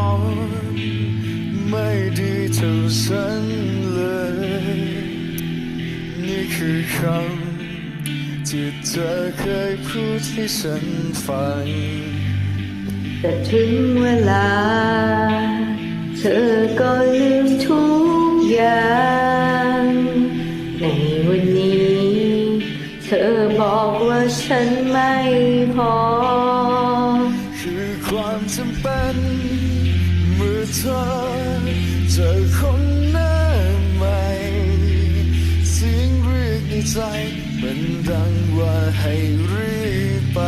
อนไม่ดีเท่าฉันเลย นี่คือคำที่เธอเคยพูดให้ฉันฟัง แต่ถึงเวลา เธอก็ลืมทุกอย่าง ในวันนี้ เธอบอกว่าฉันไม่พอ คือความจำเป็น เธอเจอคนหน้าใหม่เสียงเรียกในใจมันดังว่าให้รีบไป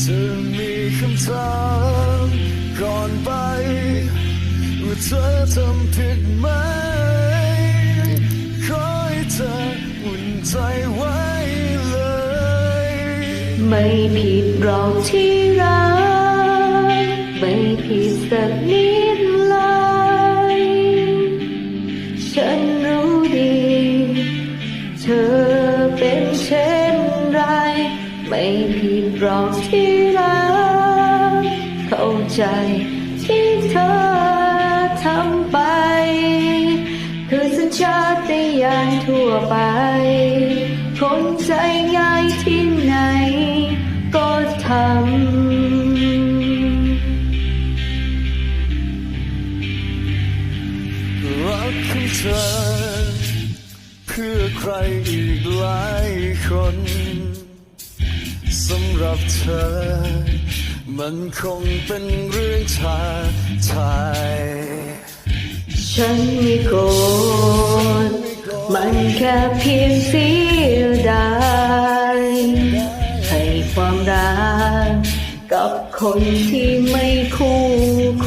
เธอมีคำถามก่อนไป ว่าเธอทำผิดไหม ขอให้เธออุ่นใจไว้เลย ไม่ผิดหรอกที่รัก ผิดสักนิดเลยฉันรู้ดี เธอเป็นเช่นไร ไม่ผิดหรอกที่รักเข้าใจที่เธอทำไป คือสัญชาตญาณทั่วไป ธอ เพื่อใครอีกหลายคนสำหรับเธอ มันคงเป็นเรื่องชาชายฉันไม่โกรธมันแค่เพียงเสียดายให้ความรักกับคนที่ไม่คู่ค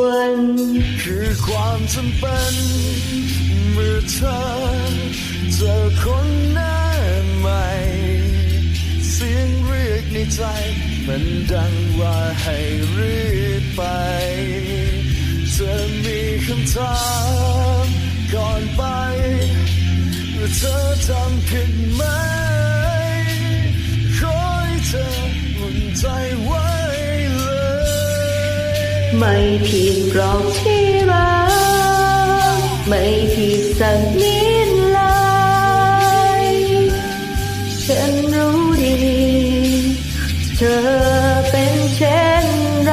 วร คือความจำเป็น เมื่อเธอเจอคนหน้าใหม่ เสียงเรียกในใจมันดังว่าให้รีบไป เธอมีคำถามก่อนไปว่าเธอทำผิดไหม ไม่ผิดหรอกที่รักไม่ผิดสักนิดเลยฉันรู้ดี เธอเป็นเช่นไร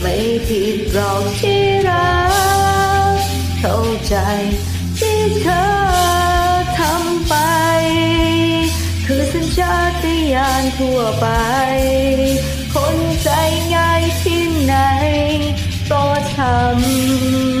ไม่ผิดหรอกที่รักเข้าใจที่เธอทำไป คือสัญชาตญาณทั่วไป คนใจง่ายที่ไหน ก็ทำ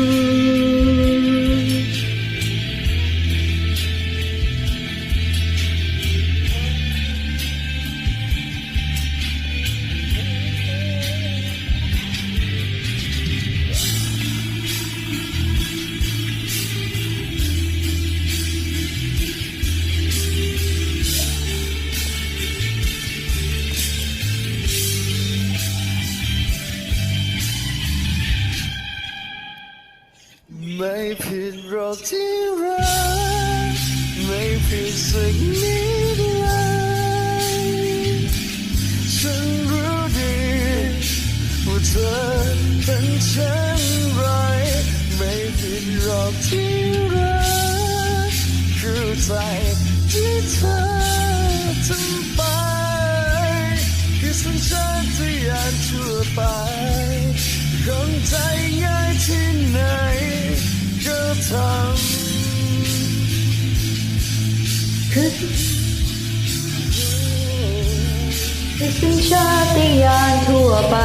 ไม่ผิดหรอกที่รักไม่ผิดสักนิดเลยฉันรู้ดีว่าเธอเป็นเช่นไรไม่ผิดหรอกที่รักคือใจที่เธอทำไปคือสัญชาตญาณทั่วไปคนใจง่ายที่ไหน คือคือสัญชาตญาณทั่วไป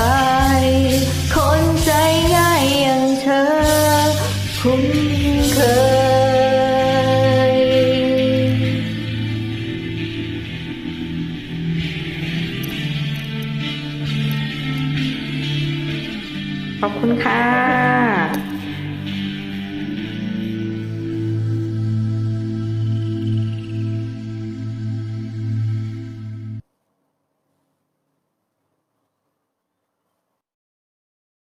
คนใจง่ายอย่างเธอ คุ้นเคย ขอบคุณค่ะ